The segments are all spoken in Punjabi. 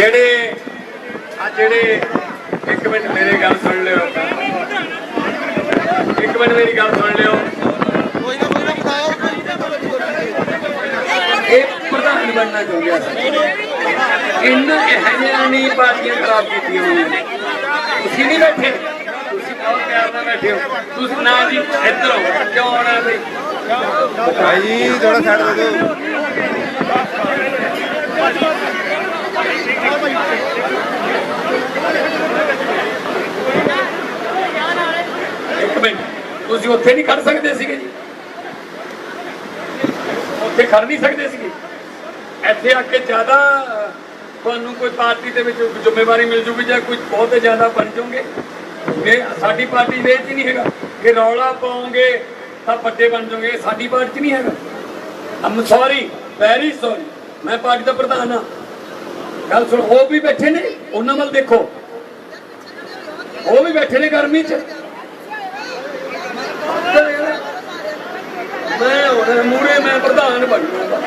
ਜਿਹੜੇ ਆ ਜਿਹੜੇ ਇੱਕ ਮਿੰਟ ਮੇਰੀ ਗੱਲ ਸੁਣ ਲਿਓ। ਇੱਕ ਮਿੰਟ ਮੇਰੀ ਗੱਲ ਸੁਣ ਲਿਓ। ਕੋਈ ਨਾ ਕੋਈ ਨਾ ਬਤਾਓ ਇਹ ਪ੍ਰਧਾਨ ਬਣਨਾ ਚਾਹੁੰਦਾ ਸੀ ਇਹਨਾਂ ਇਹੋ ਨਹੀਂ ਪਾਰਟੀਆਂ ਖਰਾਬ ਕੀਤੀਆਂ ਹੋਈਆਂ। ਤੁਸੀਂ ਨਹੀਂ ਬੈਠੇ। ਤੁਸੀਂ ਬਹੁਤ ਪਿਆਰ ਨਾਲ ਬੈਠੇ ਹੋ। ਤੁਸੀਂ ਨਾ ਜੀ ਇੱਧਰ ਆਓ। ਕਿਉਂ ਆਉਣਾ ਬਈ ਭਾਈ ਥੋੜਾ ਸਾਈਡ ਦੇ ਦਿਓ। ਇੱਕ ਮਿੰਟ, ਤੁਸੀਂ ਉੱਥੇ ਨਹੀਂ ਖੜ ਸਕਦੇ ਸੀਗੇ ਜੀ। ਉੱਥੇ ਖੜ ਨਹੀਂ ਸਕਦੇ ਸੀਗੇ। ਇੱਥੇ ਆ ਕੇ ਜ਼ਿਆਦਾ ਤੁਹਾਨੂੰ ਕੋਈ ਪਾਰਟੀ ਦੇ ਵਿੱਚ ਜ਼ਿੰਮੇਵਾਰੀ ਮਿਲ ਜੂਗੀ ਜਾਂ ਕੁਝ ਬਹੁਤ ਜ਼ਿਆਦਾ ਬਣ ਜਾਓਗੇ? ਇਹ ਸਾਡੀ ਪਾਰਟੀ ਦੇ ਵਿੱਚ ਹੀ ਨਹੀਂ ਹੈਗਾ। ਕਿ ਰੌਲਾ ਪਾਓਗੇ, ਤਾਂ ਵੱਡੇ ਬਣ ਜਾਓਗੇ। ਸਾਡੀ ਪਾਰਟੀ 'ਚ ਨਹੀਂ ਹੈਗਾ। ਆਮ ਸੌਰੀ ਵੈਰੀ ਸੌਰੀ ਮੈਂ ਪਾਰਟੀ ਦਾ ਪ੍ਰਧਾਨ ਹਾਂ। ਗੱਲ ਸੁਣ, ਉਹ ਵੀ ਬੈਠੇ ਨੇ, ਉਹਨਾਂ ਵੱਲ ਦੇਖੋ। ਉਹ ਵੀ ਬੈਠੇ ਨੇ ਗਰਮੀ 'ਚ। ਮੈਂ ਹੁਣ ਮੂਰੇ ਮੈਂ ਪ੍ਰਧਾਨ ਬਣੂਗਾ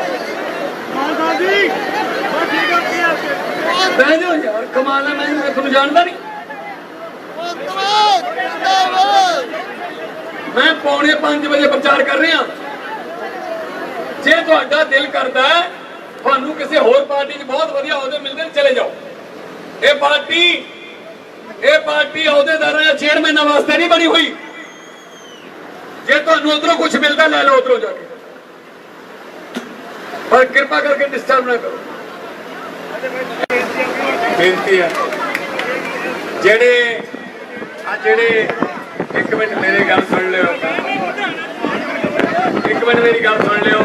ਬਹਿ ਜਾਓ ਯਾਰ, ਕਮਾਲ ਹੈ, ਮੈਂ ਤੁਹਾਨੂੰ ਜਾਣਦਾ ਨਹੀਂ। ਮੈਂ ਪੌਣੇ 5 ਵਜੇ ਪ੍ਰਚਾਰ ਕਰ ਰਿਹਾ। ਜੇ ਤੁਹਾਡਾ ਦਿਲ ਕਰਦਾ ਤੁਹਾਨੂੰ ਕਿਸੇ ਹੋਰ ਪਾਰਟੀ 'ਚ ਬਹੁਤ ਵਧੀਆ ਅਹੁਦੇ ਮਿਲਦੇ ਨੇ, ਚਲੇ ਜਾਓ। ਇਹ ਪਾਰਟੀ ਇਹ ਪਾਰਟੀ ਅਹੁਦੇਦਾਰਾਂ ਜਾਂ ਚੇਅਰਮੈਨਾਂ ਵਾਸਤੇ ਨਹੀਂ ਬਣੀ ਹੋਈ। ਜੇ ਤੁਹਾਨੂੰ ਉਧਰੋਂ ਕੁਝ ਮਿਲਦਾ, ਲੈ ਲਓ ਉਧਰੋਂ ਜਾ ਕੇ। ਪਰ ਕਿਰਪਾ ਕਰਕੇ ਡਿਸਟਰਬ ਨਾ ਕਰੋ। ਬੇਨਤੀ ਹੈ। ਜਿਹੜੇ, ਆ ਜਿਹੜੇ, ਇੱਕ ਮਿੰਟ ਮੇਰੀ ਗੱਲ ਸੁਣ ਲਿਓ। ਇੱਕ ਮਿੰਟ ਮੇਰੀ ਗੱਲ ਸੁਣ ਲਿਓ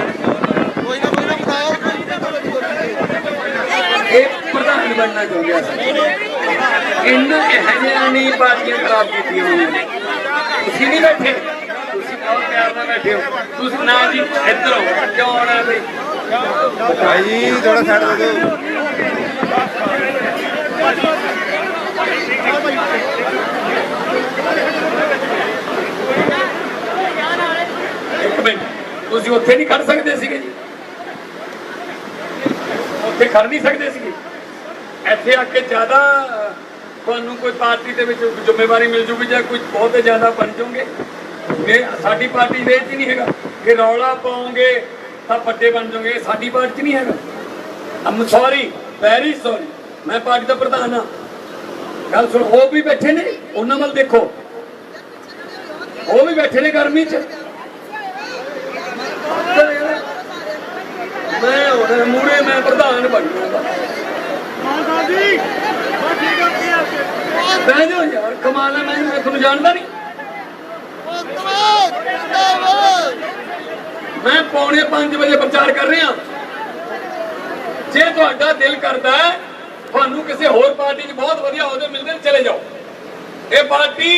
ਕੋਈ ਨਾ ਕੋਈ ਨਾ ਬਤਾਓ ਇਹ ਪ੍ਰਧਾਨ ਬਣਨਾ ਚਾਹੁੰਦਾ ਸੀ ਇਹਨਾਂ ਇਹੋ ਜਿਹੀਆਂ ਨਹੀਂ ਪਾਰਟੀਆਂ ਖਰਾਬ ਕੀਤੀਆਂ ਹੋਈਆਂ। ਨੇ। ਤੁਸੀਂ ਨਹੀਂ ਬੈਠੇ। ਤੁਸੀਂ ਬਹੁਤ ਪਿਆਰ ਨਾਲ ਬੈਠੇ ਹੋ। ਤੁਸੀਂ ਨਾ ਜੀ ਇੱਧਰ ਆਓ। ਕਿਉਂ ਆਉਣਾ ਬਈ? ਭਾਈ ਥੋੜਾ ਸਾਈਡ ਦੇ ਦਿਓ ਇੱਕ ਮਿੰਟ। ਤੁਸੀਂ ਉੱਥੇ ਨਹੀਂ ਖੜ ਸਕਦੇ ਸੀਗੇ ਜੀ। ਉੱਥੇ ਖੜ ਨਹੀਂ ਸਕਦੇ ਸੀਗੇ। ਇੱਥੇ ਆ ਕੇ ਜ਼ਿਆਦਾ ਤੁਹਾਨੂੰ ਕੋਈ ਪਾਰਟੀ ਦੇ ਵਿੱਚ ਜ਼ਿੰਮੇਵਾਰੀ ਮਿਲ ਜੂਗੀ ਜਾਂ ਕੁਝ ਬਹੁਤ ਜ਼ਿਆਦਾ ਬਣ ਜਾਓਗੇ? ਇਹ ਸਾਡੀ ਪਾਰਟੀ ਦੇ ਵਿੱਚ ਨਹੀਂ ਹੈਗਾ। ਕਿ ਰੌਲਾ ਪਾਓਗੇ ਤਾਂ ਵੱਡੇ ਬਣ ਜਾਓਗੇ। ਸਾਡੀ ਪਾਰਟੀ 'ਚ ਨਹੀਂ ਹੈਗਾ। ਆਮ ਸੌਰੀ ਵੈਰੀ ਸੌਰੀ ਮੈਂ ਪਾਰਟੀ ਦਾ ਪ੍ਰਧਾਨ ਹਾਂ। ਗੱਲ ਸੁਣ, ਉਹ ਵੀ ਬੈਠੇ ਨੇ। ਉਹਨਾਂ ਵੱਲ ਦੇਖੋ। ਉਹ ਵੀ ਬੈਠੇ ਨੇ ਗਰਮੀ 'ਚ। ਮੈਂ ਹੁਣ ਮੂਰੇ ਮੈਂ ਪ੍ਰਧਾਨ ਬਣੂਗਾ ਬਹਿ ਜਾਓ ਯਾਰ, ਕਮਾਲ ਹੈ, ਮੈਂ ਤੁਹਾਨੂੰ ਜਾਣਦਾ ਨਹੀਂ। ਮੈਂ ਪੌਣੇ 5 ਵਜੇ ਪ੍ਰਚਾਰ ਕਰ ਰਿਹਾ। ਜੇ ਤੁਹਾਡਾ ਦਿਲ ਕਰਦਾ ਤੁਹਾਨੂੰ ਕਿਸੇ ਹੋਰ ਪਾਰਟੀ 'ਚ ਬਹੁਤ ਵਧੀਆ ਅਹੁਦੇ ਮਿਲਦੇ ਨੇ, ਚਲੇ ਜਾਓ। ਇਹ ਪਾਰਟੀ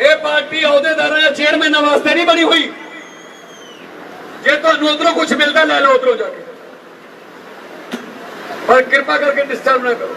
ਇਹ ਪਾਰਟੀ ਅਹੁਦੇਦਾਰਾਂ ਜਾਂ ਚੇਅਰਮੈਨਾਂ ਵਾਸਤੇ ਨਹੀਂ ਬਣੀ ਹੋਈ। ਜੇ ਤੁਹਾਨੂੰ ਉਧਰੋਂ ਕੁਝ ਮਿਲਦਾ, ਲੈ ਲਓ ਉਧਰੋਂ ਜਾ ਕੇ। ਪਰ ਕਿਰਪਾ ਕਰਕੇ ਡਿਸਟਰਬ ਨਾ ਕਰੋ।